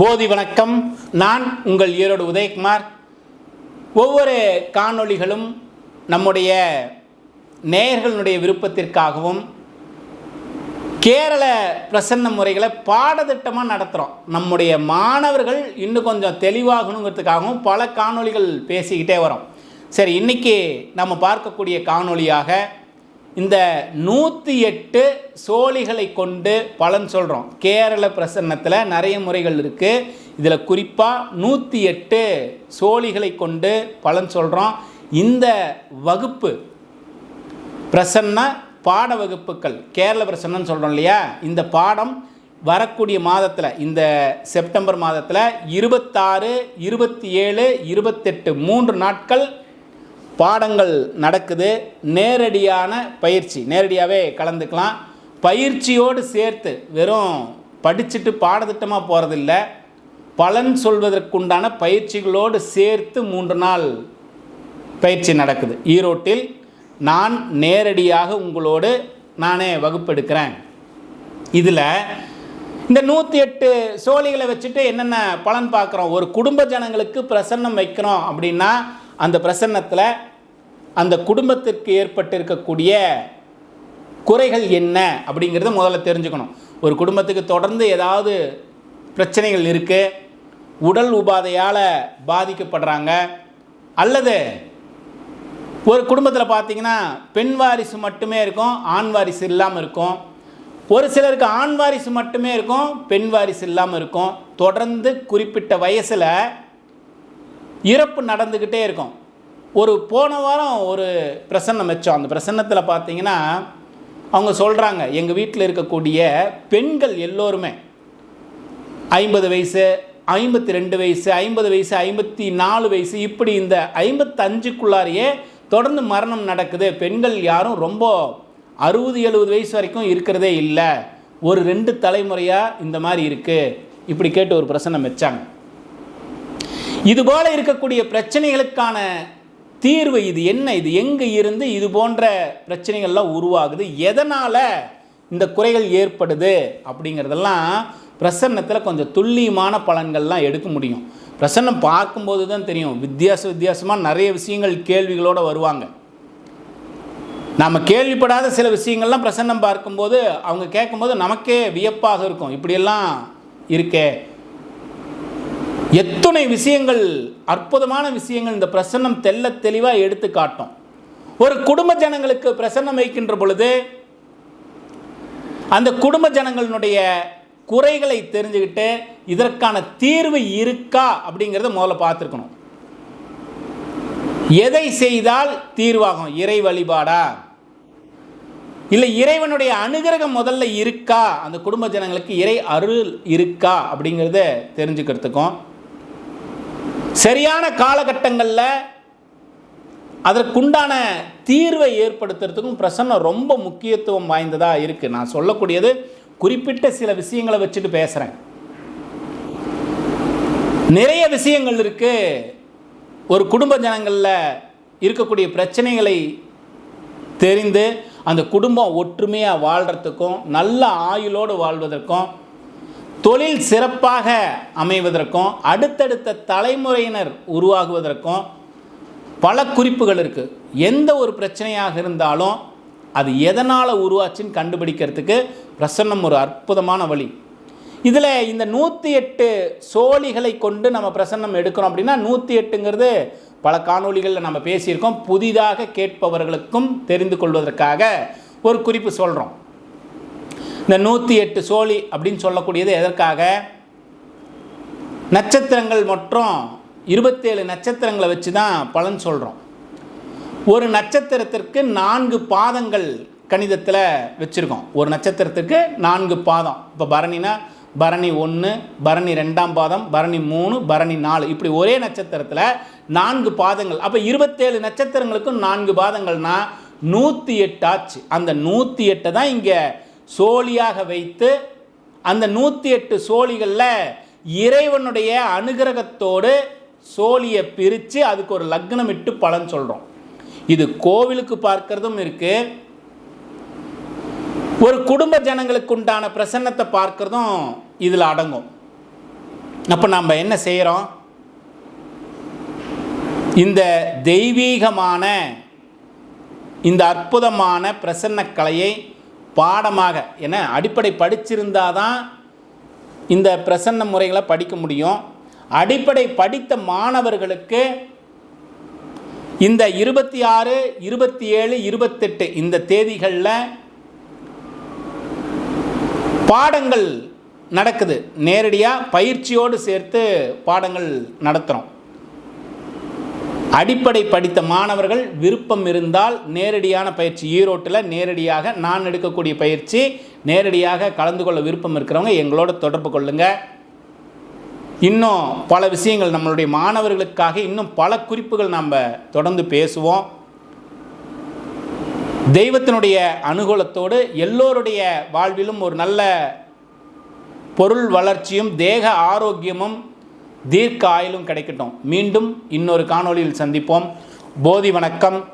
போதி வணக்கம். நான் உங்கள் ஈரோடு உதயகுமார். ஒவ்வொரு காணொளிகளும் நம்முடைய நேயர்களுடைய விருப்பத்திற்காகவும் கேரள பிரசன்ன முறைகளை பாடத்திட்டமாக நடத்துகிறோம் நம்முடைய மாணவர்கள் இன்னும் கொஞ்சம் தெளிவாகணுங்கிறதுக்காகவும் பல காணொளிகள் பேசிக்கிட்டே வரோம். சரி இன்றைக்கி நம்ம பார்க்கக்கூடிய காணொளியாக இந்த நூற்றி எட்டு சோழிகளை கொண்டு பலன் சொல்கிறோம் கேரள பிரசன்னத்தில் நிறைய முறைகள் இருக்குது இதில் குறிப்பாக நூற்றி எட்டு சோழிகளை கொண்டு பலன் சொல்கிறோம் இந்த வகுப்பு பிரசன்ன பாட வகுப்புகள் கேரள பிரசன்னு சொல்கிறோம் இல்லையா? இந்த பாடம் வரக்கூடிய மாதத்தில் இந்த செப்டம்பர் மாதத்தில் இருபத்தாறு இருபத்தி ஏழு இருபத்தெட்டு மூன்று நாட்கள் பாடங்கள் நடக்குது. நேரடியான பயிற்சி. நேரடியாகவே கலந்துக்கலாம். பயிற்சியோடு சேர்த்து வெறும் படிச்சுட்டு பாடத்திட்டமாக போகிறதில்ல பலன் சொல்வதற்குண்டான பயிற்சிகளோடு சேர்த்து மூன்று நாள் பயிற்சி நடக்குது. ஈரோட்டில் நான் நேரடியாக உங்களோடு நானே வகுப்பெடுக்கிறேன். இதில் இந்த நூற்றி எட்டு சோழிகளை வச்சுட்டு என்னென்ன பலன் பார்க்குறோம்? ஒரு குடும்ப ஜனங்களுக்கு பிரசன்னம் வைக்கிறோம் அப்படின்னா அந்த பிரசன்னத்தில் அந்த குடும்பத்திற்கு ஏற்பட்டிருக்கக்கூடிய குறைகள் என்ன அப்படிங்கிறத முதல்ல தெரிஞ்சுக்கணும். ஒரு குடும்பத்துக்கு தொடர்ந்து ஏதாவது பிரச்சனைகள் இருக்குது உடல் உபாதையால் பாதிக்கப்படுறாங்க அல்லது ஒரு குடும்பத்தில் பார்த்தீங்கன்னா பெண் வாரிசு மட்டுமே இருக்கும் ஆண் வாரிசு இல்லாமல் இருக்கும். ஒரு சிலருக்கு ஆண் வாரிசு மட்டுமே இருக்கும் பெண் வாரிசு இல்லாமல் இருக்கும். தொடர்ந்து குறிப்பிட்ட வயசில் இறப்பு நடந்துக்கிட்டே இருக்கும். ஒரு போன வாரம் ஒரு பிரசன்னம் வச்சோம். அந்த பிரசன்னத்தில் பார்த்தீங்கன்னா அவங்க சொல்கிறாங்க எங்கள் வீட்டில் இருக்கக்கூடிய பெண்கள் எல்லோருமே ஐம்பது வயசு ஐம்பத்தி ரெண்டு வயசு ஐம்பது வயசு ஐம்பத்தி நாலு வயசு இப்படி இந்த ஐம்பத்தஞ்சுக்குள்ளாரையே தொடர்ந்து மரணம் நடக்குது. பெண்கள் யாரும் ரொம்ப அறுபது எழுபது வயசு வரைக்கும் இருக்கிறதே இல்லை. ஒரு ரெண்டு தலைமுறையாக இந்த மாதிரி இருக்குது இப்படி கேட்டு ஒரு பிரசன்னம் வச்சாங்க. இதுபோல் இருக்கக்கூடிய பிரச்சனைகளுக்கான தீர்வு இது என்ன இது? எங்கே இருந்து இது போன்ற பிரச்சனைகள்லாம் உருவாகுது? எதனால் இந்த குறைகள் ஏற்படுது? அப்படிங்கிறதெல்லாம் பிரசன்னத்தில் கொஞ்சம் துல்லியமான பலன்கள்லாம் எடுக்க முடியும். பிரசன்னம் பார்க்கும்போது தான் தெரியும். வித்தியாச வித்தியாசமாக நிறைய விஷயங்கள் கேள்விகளோடு வருவாங்க. நாம் கேள்விப்படாத சில விஷயங்கள்லாம் பிரசன்னம் பார்க்கும்போது அவங்க கேட்கும்போது நமக்கே வியப்பாக இருக்கும். இப்படியெல்லாம் இருக்கே. எத்தனை விஷயங்கள் அற்புதமான விஷயங்கள் இந்த பிரசன்னம் தெல்ல தெளிவாக எடுத்து காட்டும். ஒரு குடும்ப ஜனங்களுக்கு பிரசன்னம் வைக்கின்ற பொழுது அந்த குடும்ப ஜனங்களினுடைய குறைகளை தெரிஞ்சுக்கிட்டு இதற்கான தீர்வு இருக்கா அப்படிங்கிறத முதல்ல பார்த்துருக்கணும். எதை செய்தால் தீர்வாகும்? இறை வழிபாடா? இல்லை இறைவனுடைய அனுகிரகம் முதல்ல இருக்கா? அந்த குடும்ப ஜனங்களுக்கு இறை அருள் இருக்கா அப்படிங்கிறத தெரிஞ்சுக்கிறதுக்கும் சரியான காலகட்டங்களில் அதற்குண்டான தீர்வை ஏற்படுத்துறதுக்கும் பிரசன்னம் ரொம்ப முக்கியத்துவம் வாய்ந்ததாக இருக்குது நான் சொல்லக்கூடியது குறிப்பிட்ட சில விஷயங்களை வச்சுட்டு பேசுகிறேன் நிறைய விஷயங்கள் இருக்குது ஒரு குடும்ப ஜனங்களில் இருக்கக்கூடிய பிரச்சனைகளை தெரிந்து அந்த குடும்பம் ஒற்றுமையாக வாழ்கிறதுக்கும் நல்ல ஆயுளோடு வாழ்வதற்கும் தொழில் சிறப்பாக அமைவதற்கும் அடுத்தடுத்த தலைமுறையினர் உருவாகுவதற்கும் பல குறிப்புகள் இருக்குது எந்த ஒரு பிரச்சனையாக இருந்தாலும் அது எதனால் உருவாச்சுன்னு கண்டுபிடிக்கிறதுக்கு பிரசன்னம் ஒரு அற்புதமான வழி. இதில் இந்த நூற்றி எட்டு சோழிகளை கொண்டு நம்ம பிரசன்னம் எடுக்கிறோம் அப்படின்னா நூற்றி எட்டுங்கிறது பல காணொளிகளில் நம்ம பேசியிருக்கோம். புதிதாக கேட்பவர்களுக்கும் தெரிந்து கொள்வதற்காக ஒரு குறிப்பு சொல்கிறோம் இந்த நூற்றி எட்டு சோழி அப்படின்னு சொல்லக்கூடியது எதற்காக? நட்சத்திரங்கள் மற்றும் இருபத்தேழு நட்சத்திரங்களை வச்சு தான் பலன் சொல்கிறோம் ஒரு நட்சத்திரத்திற்கு நான்கு பாதங்கள் கணிதத்தில் வச்சுருக்கோம். ஒரு நட்சத்திரத்துக்கு நான்கு பாதம். இப்போ பரணினா பரணி ஒன்று பரணி ரெண்டாம் பாதம் பரணி மூணு பரணி நாலு. இப்படி ஒரே நட்சத்திரத்தில் நான்கு பாதங்கள். அப்போ இருபத்தேழு நட்சத்திரங்களுக்கும் நான்கு பாதங்கள்னால் நூற்றி எட்டு ஆச்சு. அந்த நூற்றி எட்டை தான் இங்கே சோழியாக வைத்து அந்த நூற்றி எட்டு சோழிகளில் இறைவனுடைய அனுகிரகத்தோடு சோழியை பிரித்து அதுக்கு ஒரு லக்னம் இட்டு பலன் சொல்கிறோம் இது கோவிலுக்கு பார்க்கறதும் இருக்குது ஒரு குடும்ப ஜனங்களுக்கு உண்டான பிரசன்னத்தை பார்க்குறதும் இதில் அடங்கும். அப்போ நம்ம என்ன செய்கிறோம் இந்த தெய்வீகமான இந்த அற்புதமான பிரசன்ன கலையை பாடமாக ஏன்னா அடிப்படை படிச்சிருந்தால் தான் இந்த பிரசன்ன முறைகளை படிக்க முடியும். அடிப்படை படித்த மாணவர்களுக்கு இந்த இருபத்தி ஆறு இருபத்தி ஏழு இருபத்தெட்டு இந்த தேதிகளில் பாடங்கள் நடக்குது. நேரடியாக பயிற்சியோடு சேர்த்து பாடங்கள் நடத்துகிறோம் அடிப்படை படித்த மாணவர்கள் விருப்பம் இருந்தால் நேரடியான பயிற்சி ஈரோட்டில் நேரடியாக நான் எடுக்கக்கூடிய பயிற்சி நேரடியாக கலந்து கொள்ள விருப்பம் இருக்கிறவங்க எங்களோட தொடர்பு கொள்ளுங்கள் இன்னும் பல விஷயங்கள் நம்மளுடைய மாணவர்களுக்காக இன்னும் பல குறிப்புகள் நம்ம தொடர்ந்து பேசுவோம். தெய்வத்தினுடைய அனுகூலத்தோடு எல்லோருடைய வாழ்விலும் ஒரு நல்ல பொருள் வளர்ச்சியும் தேக ஆரோக்கியமும் தீர்க்க ஆயுளும் கிடைக்கட்டும். மீண்டும் இன்னொரு காணொளியில் சந்திப்போம். போதி வணக்கம்.